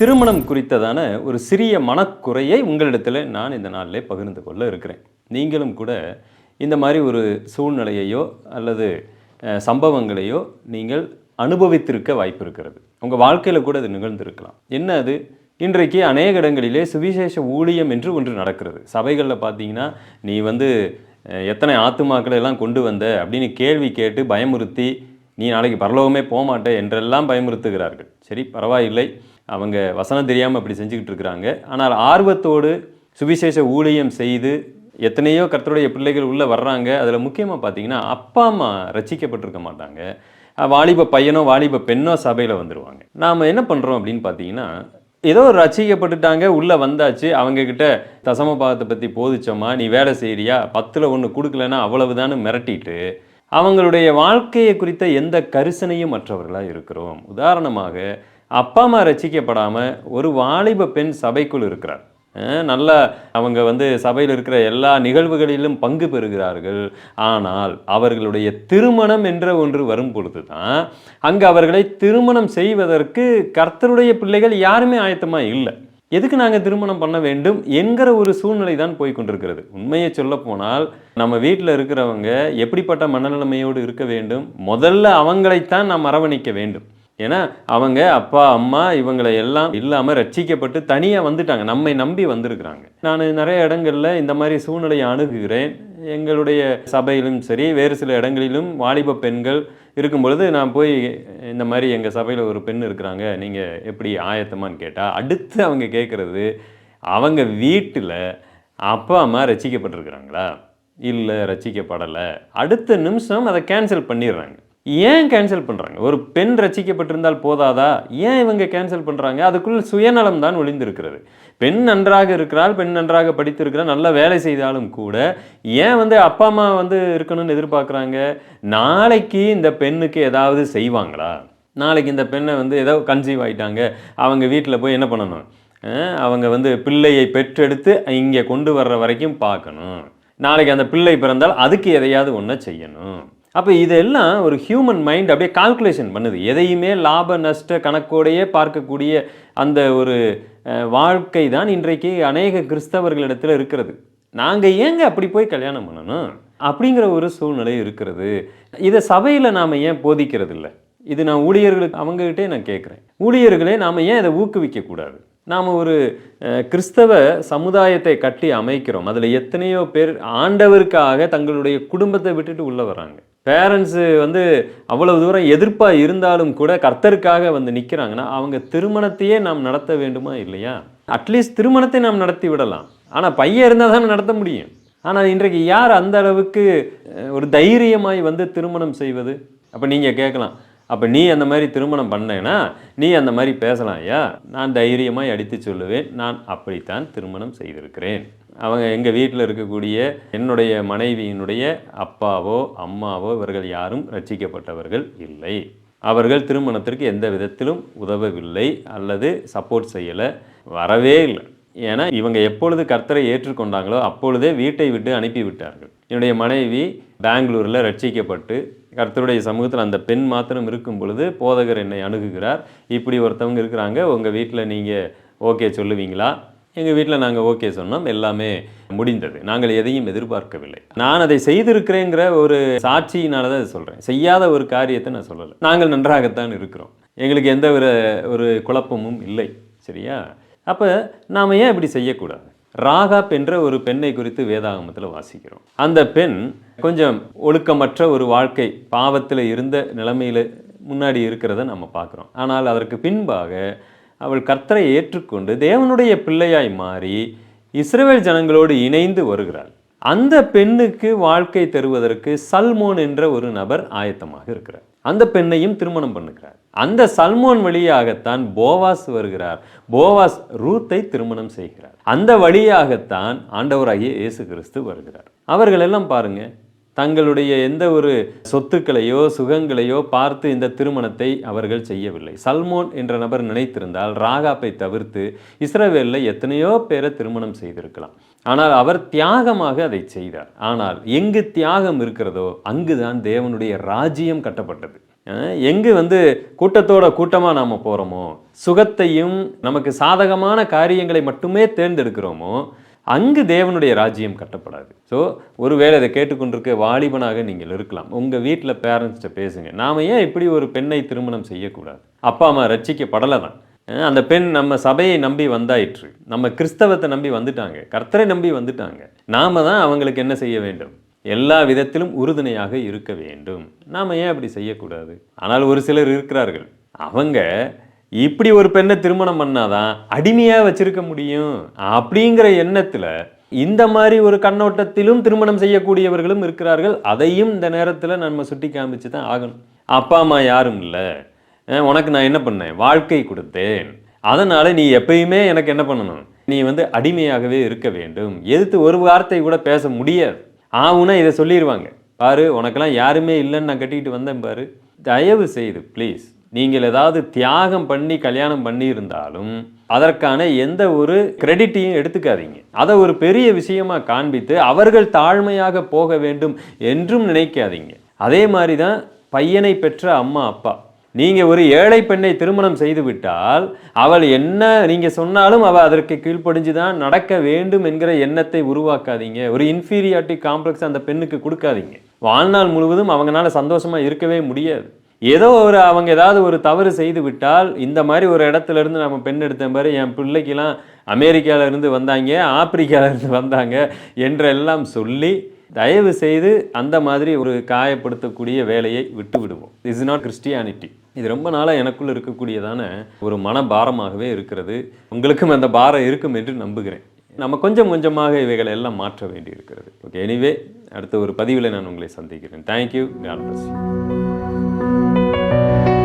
திருமணம் குறித்ததான ஒரு சிறிய மனக்குறையை உங்களிடத்தில் நான் இந்த நாளிலே பகிர்ந்து கொள்ள இருக்கிறேன். நீங்களும் கூட இந்த மாதிரி ஒரு சூழ்நிலையையோ அல்லது சம்பவங்களையோ நீங்கள் அனுபவித்திருக்க வாய்ப்பு இருக்கிறது. உங்கள் வாழ்க்கையில் கூட அது நிகழ்ந்திருக்கலாம். என்ன அது? இன்றைக்கு அநேக இடங்களிலே சுவிசேஷ ஊழியம் என்று ஒன்று நடக்கிறது. சபைகளில் பார்த்தீங்கன்னா நீ வந்து எத்தனை ஆத்துமாக்களை எல்லாம் கொண்டு வந்த? அப்படின்னு கேள்வி கேட்டு பயமுறுத்தி நீ நாளைக்கு பரலோகமே போக மாட்டே என்றெல்லாம் பயமுறுத்துகிறார்கள். சரி பரவாயில்லை. அவங்க வசனம் தெரியாமல் அப்படி செஞ்சுக்கிட்டு இருக்கிறாங்க. ஆனால் ஆர்வத்தோடு சுவிசேஷ ஊழியம் செய்து எத்தனையோ கர்த்தருடைய பிள்ளைகள் உள்ளே வர்றாங்க. அதில் முக்கியமாக பார்த்தீங்கன்னா அப்பா அம்மா ரசிக்கப்பட்டிருக்க மாட்டாங்க. வாலிப பையனோ வாலிப பெண்ணோ சபையில் வந்துடுவாங்க நாம் என்ன பண்ணுறோம் அப்படின்னு பார்த்தீங்கன்னா ஏதோ ஒரு ரசிக்கப்பட்டுட்டாங்க உள்ளே வந்தாச்சு. அவங்கக்கிட்ட தசம பாகத்தை பற்றி போதிச்சோமா நீ வேலை செய்கிறியா பத்தில் ஒன்று கொடுக்கலன்னா அவ்வளவுதான்னு மிரட்டிட்டு அவங்களுடைய வாழ்க்கையை குறித்த எந்த கரிசனையும் மற்றவர்களாக இருக்கிறோம். உதாரணமாக அப்பா அம்மா ரசிக்கப்படாமல் ஒரு வாலிப பெண் சபைக்குள் இருக்கிறார். நல்லா அவங்க வந்து சபையில் இருக்கிற எல்லா நிகழ்வுகளிலும் பங்கு பெறுகிறார்கள். ஆனால் அவர்களுடைய திருமணம் என்ற ஒன்று வரும் பொழுது தான் அங்கே அவர்களை திருமணம் செய்வதற்கு கர்த்தருடைய பிள்ளைகள் யாருமே ஆயத்தமாக இல்லை. எதுக்கு நாங்கள் திருமணம் பண்ண வேண்டும் என்கிற ஒரு சூழ்நிலை தான் போய் கொண்டிருக்கிறது. உண்மையை சொல்ல போனால் நம்ம வீட்டில் இருக்கிறவங்க எப்படிப்பட்ட மனநிலைமையோடு இருக்க வேண்டும்? முதல்ல அவங்களைத்தான் நாம் அரவணைக்க வேண்டும். ஏன்னா அவங்க அப்பா அம்மா இவங்களை எல்லாம் இல்லாமல் ரட்சிக்கப்பட்டு தனியாக வந்துட்டாங்க. நம்மை நம்பி வந்திருக்கிறாங்க. நான் நிறைய இடங்களில் இந்த மாதிரி சூழ்நிலையை அணுகுகிறேன். எங்களுடைய சபையிலும் சரி வேறு சில இடங்களிலும் வாலிப பெண்கள் இருக்கும் பொழுது நான் போய் இந்த மாதிரி எங்கள் சபையில் ஒரு பெண் இருக்கிறாங்க. நீங்கள் எப்படி ஆயத்தமான்னு கேட்டால் அடுத்து அவங்க கேட்குறது அவங்க வீட்டில் அப்பா அம்மா ரசிக்கப்பட்டிருக்கிறாங்களா இல்லை ரசிக்கப்படலை அடுத்த நிமிஷம் அதை கேன்சல் பண்ணிடுறாங்க. ஏன் கேன்சல் பண்ணுறாங்க ஒரு பெண் ரசிக்கப்பட்டிருந்தால் போதாதா? ஏன் இவங்க கேன்சல் பண்ணுறாங்க அதுக்குள் சுயநலம் தான் ஒளிந்திருக்கிறது. பெண் நன்றாக இருக்கிறாள் பெண் நன்றாக படித்திருக்கிறாள் நல்ல வேலை செய்தாலும் கூட ஏன் வந்து அப்பா அம்மா வந்து இருக்கணும்னு எதிர்பார்க்குறாங்க? நாளைக்கு இந்த பெண்ணுக்கு ஏதாவது செய்வாங்களா? நாளைக்கு இந்த பெண்ணை வந்து ஏதோ கன்சீவ் ஆகிட்டாங்க அவங்க வீட்டில் போய் என்ன பண்ணணும்? அவங்க வந்து பிள்ளையை பெற்றெடுத்து இங்கே கொண்டு வர்ற வரைக்கும் பார்க்கணும். நாளைக்கு அந்த பிள்ளை பிறந்தால் அதுக்கு எதையாவது ஒன்றை செய்யணும். அப்போ இதெல்லாம் ஒரு ஹியூமன் மைண்ட் அப்படியே கால்குலேஷன் பண்ணுது. எதையுமே லாப நஷ்ட கணக்கோடையே பார்க்கக்கூடிய அந்த ஒரு வாழ்க்கை தான் இன்றைக்கு அநேக கிறிஸ்தவர்களிடத்தில் இருக்கிறது. நாங்கள் ஏங்க அப்படி போய் கல்யாணம் பண்ணணும்? அப்படிங்கிற ஒரு சூழ்நிலை இருக்கிறது. இதை சபையில் நாம் ஏன் போதிக்கிறது இல்லை? இது நான் ஊழியர்களுக்கு அவங்ககிட்டே நான் கேட்குறேன் ஊழியர்களே நாம் ஏன் இதை ஊக்குவிக்கக்கூடாது நாம் ஒரு கிறிஸ்தவ சமுதாயத்தை கட்டி அமைக்கிறோம். அதில் எத்தனையோ பேர் ஆண்டவருக்காக தங்களுடைய குடும்பத்தை விட்டுட்டு உள்ளே வராங்க. பேரண்ட்ஸு வந்து அவ்வளவு தூரம் எதிர்ப்பாக இருந்தாலும் கூட கர்த்தருக்காக வந்து நிற்கிறாங்கன்னா அவங்க திருமணத்தையே நாம் நடத்த வேண்டுமா இல்லையா? அட்லீஸ்ட் திருமணத்தை நாம் நடத்தி விடலாம். ஆனால் பையன் இருந்தால் தானே நடத்த முடியும். ஆனால் இன்றைக்கு யார் அந்த அளவுக்கு ஒரு தைரியமாய் வந்து திருமணம் செய்வது? அப்போ நீங்கள் கேட்கலாம். அப்போ நீ அந்த மாதிரி திருமணம் பண்ணேன்னா நீ அந்த மாதிரி பேசலாம் ஐயா. நான் தைரியமாய் அடித்து சொல்லுவேன். நான் அப்படித்தான் திருமணம் செய்திருக்கிறேன். அவங்க எங்கள் வீட்டில் இருக்கக்கூடிய என்னுடைய மனைவியினுடைய அப்பாவோ அம்மாவோ இவர்கள் யாரும் ரட்சிக்கப்பட்டவர்கள் இல்லை. அவர்கள் திருமணத்திற்கு எந்த விதத்திலும் உதவவில்லை அல்லது சப்போர்ட் செய்யலை வரவே இல்லை. ஏன்னா இவங்க எப்பொழுது கர்த்தரை ஏற்றுக்கொண்டாங்களோ அப்பொழுதே வீட்டை விட்டு அனுப்பிவிட்டார்கள். என்னுடைய மனைவி பெங்களூரில் ரட்சிக்கப்பட்டு கர்த்தருடைய சமூகத்தில் அந்த பெண் மாத்திரம் இருக்கும் பொழுது போதகர் என்னை அணுகுகிறார். இப்படி ஒருத்தவங்க இருக்கிறாங்க உங்கள் வீட்டில் நீங்கள் ஓகே சொல்லுவீங்களா? எங்கள் வீட்டில் நாங்கள் ஓகே சொன்னோம். எல்லாமே முடிந்தது. நாங்கள் எதையும் எதிர்பார்க்கவில்லை. நான் அதை செய்திருக்கிறேங்கிற ஒரு சாட்சியினால தான் சொல்கிறேன் செய்யாத ஒரு காரியத்தை நான் சொல்லலை. நாங்கள் நன்றாகத்தான் இருக்கிறோம். எங்களுக்கு எந்த ஒரு ஒரு குழப்பமும் இல்லை. சரியா? அப்போ நாம் ஏன் இப்படி செய்யக்கூடாது? ராகாப் என்ற ஒரு பெண்ணை குறித்து வேதாகமத்தில் வாசிக்கிறோம். அந்த பெண் கொஞ்சம் ஒழுக்கமற்ற ஒரு வாழ்க்கை பாவத்தில் இருந்த நிலைமையில் முன்னாடி இருக்கிறத நம்ம பார்க்குறோம். ஆனால் அதற்கு பின்பாக அவள் கர்த்தரை ஏற்றுக்கொண்டு தேவனுடைய பிள்ளையாய் மாறி இஸ்ரேல் ஜனங்களோடு இணைந்து வருகிறாள். அந்த பெண்ணுக்கு வாழ்க்கை தருவதற்கு சல்மோன் என்ற ஒரு நபர் ஆயத்தமாக இருக்கிறார். அந்த பெண்ணையும் திருமணம் பண்ணுகிறார். அந்த சல்மோன் வழியாகத்தான் போவாஸ் வருகிறார். போவாஸ் ரூத்தை திருமணம் செய்கிறார். அந்த வழியாகத்தான் ஆண்டவராகிய இயேசு கிறிஸ்து வருகிறார். அவர்கள் எல்லாம் பாருங்க தங்களுடைய எந்த ஒரு சொத்துக்களையோ சுகங்களையோ பார்த்து இந்த திருமணத்தை அவர்கள் செய்யவில்லை. சல்மோன் என்ற நபர் நினைத்திருந்தால் ராகாப்பை தவிர்த்து இஸ்ரவேலில் எத்தனையோ பேரை திருமணம் செய்திருக்கலாம். ஆனால் அவர் தியாகமாக அதை செய்தார். ஆனால் எங்கு தியாகம் இருக்கிறதோ அங்குதான் தேவனுடைய ராஜ்யம் கட்டப்பட்டது. எங்கு வந்து கூட்டத்தோட கூட்டமாக நாம் போகிறோமோ சுகத்தையும் நமக்கு சாதகமான காரியங்களை மட்டுமே தேர்ந்தெடுக்கிறோமோ அங்கு தேவனுடைய ராஜ்யம் கட்டப்படாது. ஸோ ஒருவேளை இதை கேட்டுக்கொண்டிருக்க வாலிபனாக நீங்கள் இருக்கலாம். உங்கள் வீட்டில் பேரண்ட்ஸ்கிட்ட பேசுங்க. நாம் ஏன் இப்படி ஒரு பெண்ணை திருமணம் செய்யக்கூடாது? அப்பா அம்மா ரட்சிக்கப்படலை தான். அந்த பெண் நம்ம சபையை நம்பி வந்தாயிற்று. நம்ம கிறிஸ்தவத்தை நம்பி வந்துட்டாங்க. கர்த்தரை நம்பி வந்துட்டாங்க. நாம தான் அவங்களுக்கு என்ன செய்ய வேண்டும்? எல்லா விதத்திலும் உறுதுணையாக இருக்க வேண்டும். நாம் ஏன் அப்படி செய்யக்கூடாது? ஆனால் ஒரு சிலர் இருக்கிறார்கள். அவங்க இப்படி ஒரு பெண்ணை திருமணம் பண்ணாதான் அடிமையாக வச்சிருக்க முடியும் அப்படிங்கிற எண்ணத்தில் இந்த மாதிரி ஒரு கண்ணோட்டத்திலும் திருமணம் செய்யக்கூடியவர்களும் இருக்கிறார்கள். அதையும் இந்த நேரத்தில் நம்ம சுட்டி காமிச்சு தான் ஆகணும். அப்பா அம்மா யாரும் இல்லை. உனக்கு நான் என்ன பண்ணேன்? வாழ்க்கை கொடுத்தேன். அதனால் நீ எப்பயுமே எனக்கு என்ன பண்ணணும்? நீ வந்து அடிமையாகவே இருக்க வேண்டும். எதிர்த்து ஒரு வார்த்தை கூட பேச முடியாது. ஆவுனா இதை சொல்லிடுவாங்க பாரு உனக்கெல்லாம் யாருமே இல்லைன்னு நான் கட்டிக்கிட்டு வந்தேன் பாரு. தயவு செய்து ப்ளீஸ் நீங்கள் ஏதாவது தியாகம் பண்ணி கல்யாணம் பண்ணியிருந்தாலும் அதற்கான எந்த ஒரு கிரெடிட்டையும் எடுத்துக்காதீங்க. அதை ஒரு பெரிய விஷயமா காண்பித்து அவர்கள் தாழ்மையாக போக வேண்டும் என்றும் நினைக்காதீங்க. அதே மாதிரி தான் பையனை பெற்ற அம்மா அப்பா. நீங்கள் ஒரு ஏழை பெண்ணை திருமணம் செய்துவிட்டால் அவள் என்ன நீங்கள் சொன்னாலும் அவள் அதற்கு கீழ்ப்படிஞ்சு தான் நடக்க வேண்டும் என்கிற எண்ணத்தை உருவாக்காதீங்க. ஒரு இன்ஃபீரியாரிட்டி காம்ப்ளெக்ஸ் அந்த பெண்ணுக்கு கொடுக்காதீங்க. வாழ்நாள் முழுவதும் அவங்களால சந்தோஷமாக இருக்கவே முடியாது. ஏதோ ஒரு அவங்க ஏதாவது ஒரு தவறு செய்து விட்டால் இந்த மாதிரி ஒரு இடத்துல இருந்து நம்ம பெண் எடுத்த மாதிரி என் பிள்ளைக்கெல்லாம் அமெரிக்காவிலேருந்து வந்தாங்க ஆப்பிரிக்காவிலேருந்து வந்தாங்க என்றெல்லாம் சொல்லி தயவு செய்து அந்த மாதிரி ஒரு காயப்படுத்தக்கூடிய வேலையை விட்டு விடுவோம். இஸ் நாட் கிறிஸ்டியானிட்டி இது ரொம்ப நாளாக எனக்குள்ளே இருக்கக்கூடியதான ஒரு மனபாரமாகவே இருக்கிறது. உங்களுக்கும் அந்த பாரம் இருக்கும் என்று நம்புகிறேன். நம்ம கொஞ்சம் கொஞ்சமாக இவைகளை எல்லாம் மாற்ற வேண்டி இருக்கிறது ஓகே எனிவே அடுத்த ஒரு பதிவில் நான் உங்களை சந்திக்கிறேன். Thank you god bless Thank you.